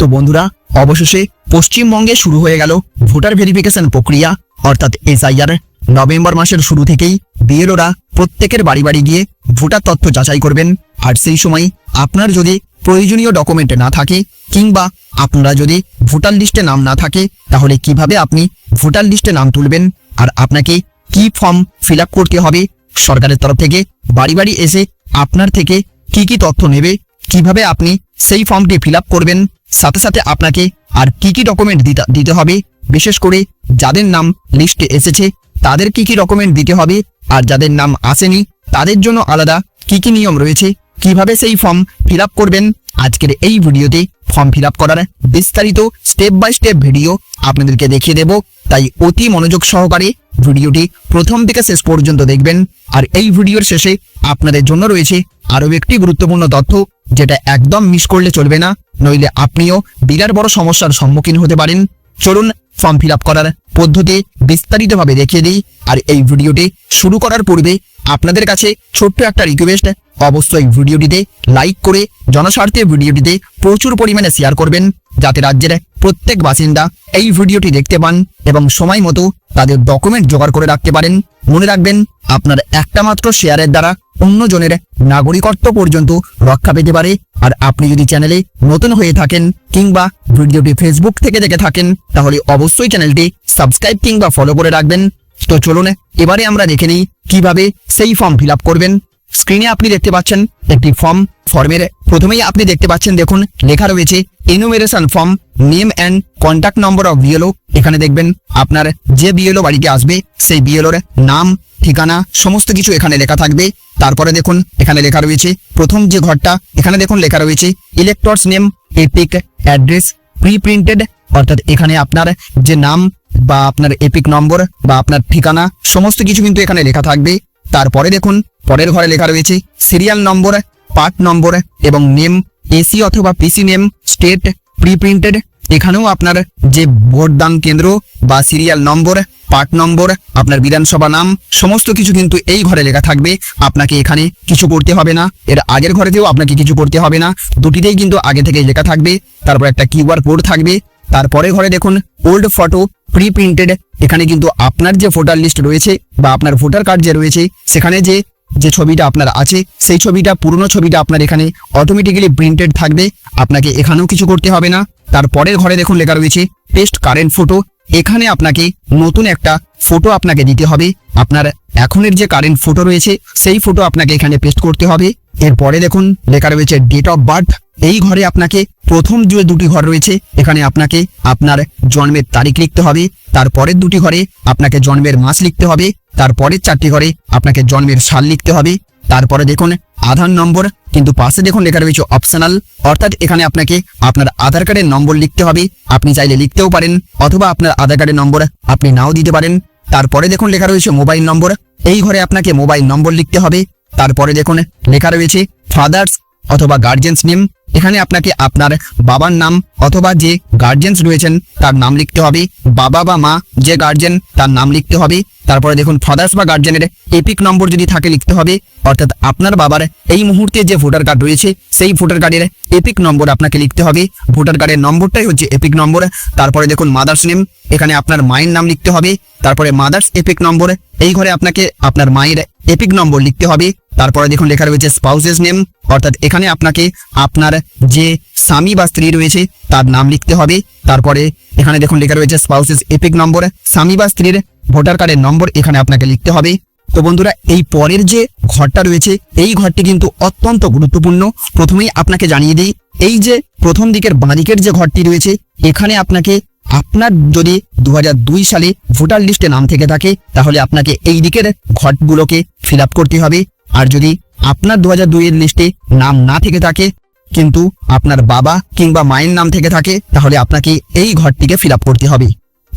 তো বন্ধুরা, অবশেষে পশ্চিমবঙ্গে শুরু হয়ে গেল ভোটার ভেরিফিকেশন প্রক্রিয়া। অর্থাৎ এসআইআর নভেম্বর মাসের শুরু থেকেই বিএলওরা প্রত্যেকের বাড়ি বাড়ি গিয়ে ভোটার তথ্য যাচাই করবেন। আর সেই সময় আপনার যদি প্রয়োজনীয় ডকুমেন্ট না থাকে কিংবা আপনারা যদি ভোটার লিস্টে নাম না থাকে, তাহলে কীভাবে আপনি ভোটার লিস্টে নাম তুলবেন? আর আপনাকে কি ফর্ম ফিল করতে হবে? সরকারের তরফ থেকে বাড়ি বাড়ি এসে আপনার থেকে কি কি তথ্য নেবে? কীভাবে আপনি সেই ফর্মটি ফিল করবেন? সাথে সাথে আপনাকে আর কি কি ডকুমেন্ট দিতে হবে? বিশেষ করে যাদের নাম লিস্টে এসেছে, তাদের কি কি ডকুমেন্ট দিতে হবে? আর যাদের নাম আসেনি, তাদের জন্য আলাদা কি কি নিয়ম রয়েছে? কীভাবে সেই ফর্ম ফিল করবেন? আজকের এই ভিডিওতে ফর্ম ফিল করার বিস্তারিত স্টেপ বাই স্টেপ ভিডিও আপনাদেরকে দেখিয়ে দেব। তাই অতি মনোযোগ সহকারে ভিডিওটি প্রথম থেকে শেষ পর্যন্ত দেখবেন। আর এই ভিডিওর শেষে আপনাদের জন্য রয়েছে আরও একটি গুরুত্বপূর্ণ তথ্য, যেটা একদম মিস করলে চলবে না। নইলে আপনিও বিরাট বড় সমস্যার সম্মুখীন হতে পারেন। চলুন ফর্ম ফিল করার পদ্ধতি বিস্তারিতভাবে দেখিয়ে দিই আর এই ভিডিওটি শুরু করার পূর্বে আপনাদের কাছে ছোট্ট একটা রিকোয়েস্ট অবশ্যই ভিডিওটিতে লাইক করে জনস্বার্থে ভিডিওটিতে প্রচুর পরিমাণে শেয়ার করবেন, যাতে রাজ্যের প্রত্যেক বাসিন্দা এই ভিডিওটি দেখতে পান এবং সময় মতো তাদের ডকুমেন্ট জোগাড় করে রাখতে পারেন। মনে রাখবেন, আপনার একটা মাত্র শেয়ারের দ্বারা অন্যজনের নাগরিকত্ব পর্যন্ত রক্ষা পেতে পারে। আর আপনি যদি চ্যানেলে নতুন হয়ে থাকেন কিংবা ভিডিওটি ফেসবুক থেকে দেখে থাকেন, তাহলে অবশ্যই চ্যানেলটি সাবস্ক্রাইব কিংবা ফলো করে রাখবেন। তো চলুন, এবারে আমরা দেখে নিই কীভাবে সেই ফর্ম ফিল করবেন। স্ক্রিনে আপনি দেখতে পাচ্ছেন একটি ফর্ম ফর্মের প্রথমেই আপনি দেখতে পাচ্ছেন, দেখুন, লেখা রয়েছে enumeration form name and contact number of BLO এখানে দেখবেন, আপনার যে বিএলও বাড়িতে আসবে, সেই বিএলওর নাম ঠিকানা, সমস্ত কিছু এখানে লেখা থাকবে। তারপরে দেখুন, এখানে লেখা রয়েছে, প্রথম যে ঘরটা, এখানে দেখুন লেখা রয়েছে electors name EPIC address pre printed অর্থাৎ এখানে আপনার যে নাম বা আপনার এপিক নম্বর বা আপনার ঠিকানা, সমস্ত কিছু কিন্তু এখানে লেখা থাকবে। তারপরে দেখুন, পরের ঘরে লেখা রয়েছে সিরিয়াল নম্বর পার্ট নম্বর এবং নেম এসি অথবা PC name state pre printed এখানেও আপনার যে ভোটদান কেন্দ্র বা সিরিয়াল নম্বর পার্ট নম্বর আপনার বিধানসভা নাম, সমস্ত কিছু কিন্তু এই ঘরে লেখা থাকবে। আপনাকে এখানে কিছু করতে হবে না। এর আগের ঘরেতেও আপনাকে কিছু করতে হবে না। দুটিতেই কিন্তু আগে থেকেই লেখা থাকবে। তারপর একটা কিউআর কোড থাকবে। তারপরে ঘরে দেখুন ওল্ড ফটো প্রি প্রিন্টেড এখানে কিন্তু আপনার যে ভোটার লিস্ট রয়েছে বা আপনার ভোটার কার্ড যে রয়েছে, সেখানে যে যে ছবিটা আপনার আছে, সেই ছবিটা, পুরনো ছবিটা আপনার এখানে অটোমেটিক্যালি প্রিন্টেড থাকবে। আপনাকে এখানেও কিছু করতে হবে না। তারপরের ঘরে দেখুন লেখা রয়েছে পেস্ট কারেন্ট ফটো। এখানে আপনাকে নতুন একটা ফটো আপনাকে দিতে হবে। আপনার এখনের যে কারেন্ট ফটো রয়েছে, সেই ফটো আপনাকে এখানে পেস্ট করতে হবে। এরপরে দেখুন লেখা রয়েছে, ডেট অফ বার্থ। এই ঘরে আপনাকে প্রথম যে দুটি ঘর রয়েছে, এখানে আপনাকে আপনার জন্মের তারিখ লিখতে হবে। তারপরের দুটি ঘরে আপনাকে জন্মের মাস লিখতে হবে। তারপরের চারটি ঘরে আপনাকে জন্মের সাল লিখতে হবে। তারপরে দেখুন আধার নম্বর, কিন্তু পাশে দেখুন লেখা রয়েছে অপশনাল অর্থাৎ এখানে আপনাকে আপনার আধার কার্ডের নম্বর লিখতে হবে। আপনি চাইলে লিখতেও পারেন, অথবা আপনার আধার কার্ডের নম্বর আপনি নাও দিতে পারেন। তারপরে দেখুন লেখা রয়েছে মোবাইল নম্বর এই ঘরে আপনাকে মোবাইল নম্বর লিখতে হবে। তারপরে দেখুন লেখা রয়েছে ফাদার্স অথবা গার্জেন্স নেম এখানে আপনাকে আপনার বাবার নাম অথবা যে গার্জেন্স রয়েছেন তার নাম লিখতে হবে। বাবা বা মা, যে গার্জেন তার নাম লিখতে হবে। তারপরে দেখুন ফাদার্স বা গার্জেনের এপিক নম্বর যদি থাকে, লিখতে হবে। অর্থাৎ আপনার বাবার এই মুহূর্তে যে ভোটার কার্ড রয়েছে, সেই ভোটার কার্ডের এপিক নম্বর আপনাকে লিখতে হবে। ভোটার কার্ডের নম্বরটাই হচ্ছে এপিক নম্বর তারপরে দেখুন মাদার্স নেম এখানে আপনার মায়ের নাম লিখতে হবে। তারপরে মাদার্স এপিক নম্বর এই ঘরে আপনাকে আপনার মায়ের এপিক নম্বর লিখতে হবে। তারপরে দেখুন, লেখা রয়েছে স্পাউসেস নেম অর্থাৎ এখানে আপনাকে আপনার যে স্বামী বা স্ত্রী রয়েছে, তার নাম লিখতে হবে। তারপরে এখানে দেখুন, লেখা রয়েছে স্পাউসেস এপিক নম্বর স্বামী বা স্ত্রীর ভোটার কার্ডের নম্বর এখানে আপনাকে লিখতে হবে। তো বন্ধুরা, এই পরের যে ঘরটা রয়েছে, এই ঘরটি কিন্তু অত্যন্ত গুরুত্বপূর্ণ। প্রথমেই আপনাকে জানিয়ে দিই, এই যে প্রথম দিকের বাঁদিকের যে ঘরটি রয়েছে, এখানে আপনাকে আপনার যদি দু দুই সালে ভোটার লিস্টে নাম থেকে থাকে, তাহলে আপনাকে এই দিকের ঘরগুলোকে ফিল করতে হবে। আর যদি আপনার দু হাজার দুইয়ের লিস্টে নাম না থেকে থাকে, কিন্তু আপনার বাবা কিংবা মায়ের নাম থেকে থাকে, তাহলে আপনাকে এই ঘরটিকে ফিল করতে হবে।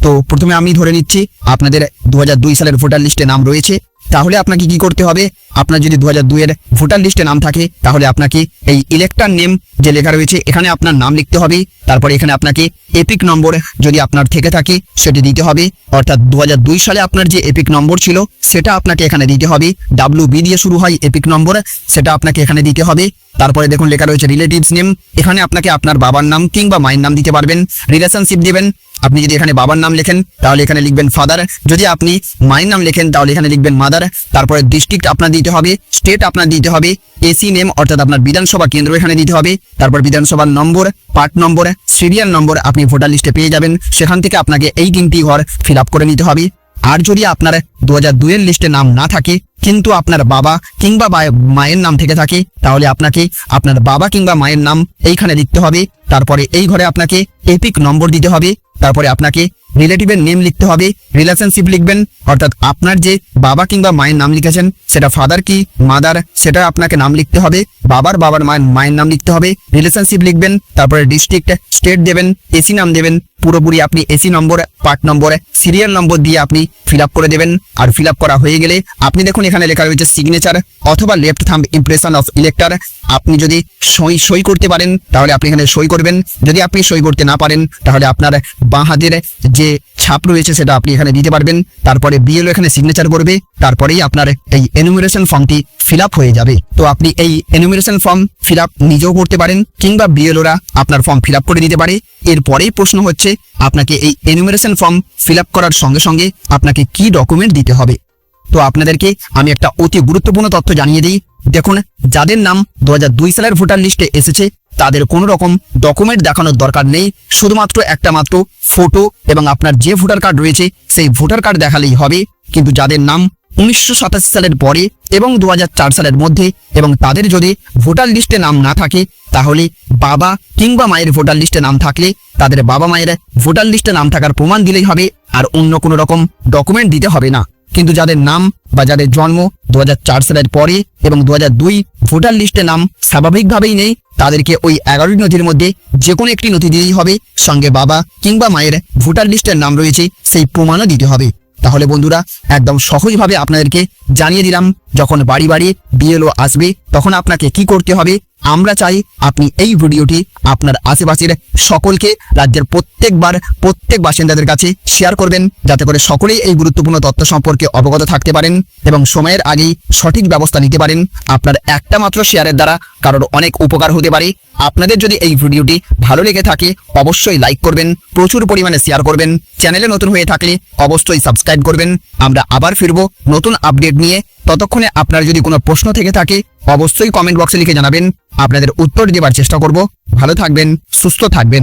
তো প্রথমে আমি ধরে নিচ্ছি, আপনাদের দু হাজার দুই সালের ভোটার লিস্টে নাম রয়েছে। তাহলে আপনাকে কি করতে হবে? আপনার যদি দু হাজার দুইয়ের ভোটার লিস্টে নাম থাকে, তাহলে আপনাকে এই ইলেকটার নেম যে লেখা রয়েছে, এখানে আপনার নাম লিখতে হবে। তারপরে এখানে আপনাকে এপিক নম্বর যদি আপনার থেকে থাকে, সেটি দিতে হবে। অর্থাৎ দু হাজার দুই সালে আপনার যে এপিক নম্বর ছিল, সেটা আপনাকে এখানে দিতে হবে। ডাব্লিউ বি দিয়ে শুরু হয় এপিক নম্বর সেটা আপনাকে এখানে দিতে হবে। তারপরে দেখুন লেখা রয়েছে রিলেটিভস নেম এখানে আপনাকে আপনার বাবার নাম কিংবা মায়ের নাম দিতে পারবেন। রিলেশনশিপ দিবেন। আপনি যদি এখানে বাবার নাম লেখেন, তাহলে এখানে লিখবেন ফাদার যদি আপনি মায়ের নাম লেখেন, তাহলে এখানে লিখবেন মাদার তারপরে ডিস্ট্রিক্ট আপনার দিতে হবে স্টেট আপনার দিতে হবে এসি নেম অর্থাৎ আপনার বিধানসভা কেন্দ্র এখানে দিতে হবে। তারপর বিধানসভার নম্বর পার্ট নম্বর সিরিয়াল নম্বর আপনি ভোটার লিস্টে পেয়ে যাবেন। সেখান থেকে আপনাকে এই তিনটি ঘর ফিল করে নিতে হবে। আর যদি আপনার দু হাজার দুইয়ের লিস্টে নাম না থাকে, কিন্তু আপনার বাবা কিংবা মায়ের নাম থেকে থাকে, তাহলে আপনাকে আপনার বাবা কিংবা মায়ের নাম এইখানে লিখতে হবে। তারপরে এই ঘরে আপনাকে এপিক নম্বর দিতে হবে। তারপরে আপনাকে রিলেটিভের নেম লিখতে হবে রিলেশনশিপ লিখবেন, অর্থাৎ আপনার যে বাবা কিংবা মায়ের নাম লিখেছেন, সেটা ফাদার কি মাদার সেটা আপনাকে নাম লিখতে হবে, বাবার বাবার মায়ের মায়ের নাম লিখতে হবে রিলেশনশিপ লিখবেন, তারপরে ডিস্ট্রিক্ট স্টেট দেবেন এসি নাম দেবেন পুরোপুরি আপনি AC number part number, serial number দিয়ে আপনি ফিল করে দেবেন। আর ফিল করা হয়ে গেলে আপনি দেখুন এখানে লেখা রয়েছে সিগনেচার অথবা left thumb impression of elector আপনি যদি সই সই করতে পারেন, তাহলে আপনি এখানে সই করবেন। যদি আপনি সই করতে না পারেন, তাহলে আপনার বাঁ হাতের যে ছাপ রয়েছে, সেটা আপনি এখানে দিতে পারবেন। তারপরে বিএলও এখানে সিগনেচার করবে। তারপরেই আপনার এই এনুমিরেশন ফর্মটি ফিল হয়ে যাবে। তো আপনি এই এনুমিরেশন ফর্ম ফিল নিজেও করতে পারেন, কিংবা বিএলওরা আপনার ফর্ম ফিল করে দিতে পারে। এরপরেই প্রশ্ন হচ্ছে, আপনাকে এই এনুমিরেশন ফর্ম ফিল করার সঙ্গে সঙ্গে আপনাকে কি ডকুমেন্ট দিতে হবে? তো আপনাদেরকে আমি একটা অতি গুরুত্বপূর্ণ তথ্য জানিয়ে দিই। দেখুন, যাদের নাম দু হাজার দুই সালের ভোটার লিস্টে এসেছে, তাদের কোনো রকম ডকুমেন্ট দেখানোর দরকার নেই। শুধুমাত্র একটা মাত্র ফটো এবং আপনার যে ভোটার কার্ড রয়েছে, সেই ভোটার কার্ড দেখালেই হবে। কিন্তু যাদের নাম উনিশশো সাতাশি সালের পরে এবং দু হাজার চার সালের মধ্যে এবং তাদের যদি ভোটার লিস্টে নাম না থাকে, তাহলে বাবা কিংবা মায়ের ভোটার লিস্টে নাম থাকলে তাদের বাবা মায়ের ভোটার লিস্টে নাম থাকার প্রমাণ দিলেই হবে আর অন্য কোনো রকম ডকুমেন্ট দিতে হবে না। কিন্তু যাদের নাম বা যাদের জন্ম দু হাজার চার সালের পরে এবং দু হাজার দুই ভোটার লিস্টে নাম স্বাভাবিকভাবেই নেই, তাদেরকে ওই এগারোটি নথির মধ্যে যে কোনো একটি নথি দিতেই হবে। সঙ্গে বাবা কিংবা মায়ের ভোটার লিস্টের নাম রয়েছে, সেই প্রমাণও দিতে হবে। তাহলে বন্ধুরা একদম সহজভাবে আপনাদেরকে জানিয়ে দিলাম, যখন বাড়ি বাড়ি বিএলও আসবে, তখন আপনাকে কি করতে হবে? আমরা চাই আপনি এই ভিডিওটি আপনার আশেপাশের সকলকে, রাজ্যের প্রত্যেকবার প্রত্যেক বাসিন্দাদের কাছে শেয়ার করবেন, যাতে করে সকলেই এই গুরুত্বপূর্ণ তথ্য সম্পর্কে অবগত থাকতে পারেন এবং সময়ের আগেই সঠিক ব্যবস্থা নিতে পারেন। আপনার একটা মাত্র শেয়ারের দ্বারা কারোর অনেক উপকার হতে পারে। আপনাদের যদি এই ভিডিওটি ভালো লেগে থাকে, অবশ্যই লাইক করবেন, প্রচুর পরিমাণে শেয়ার করবেন। চ্যানেলে নতুন হয়ে থাকলে অবশ্যই সাবস্ক্রাইব করবেন। আমরা আবার ফিরবো নতুন আপডেট নিয়ে ততক্ষণে আপনার যদি কোনো প্রশ্ন থেকে থাকে, অবশ্যই কমেন্ট বক্সে লিখে জানাবেন। আপনাদের উত্তর দেবার চেষ্টা করব। ভালো থাকবেন, সুস্থ থাকবেন।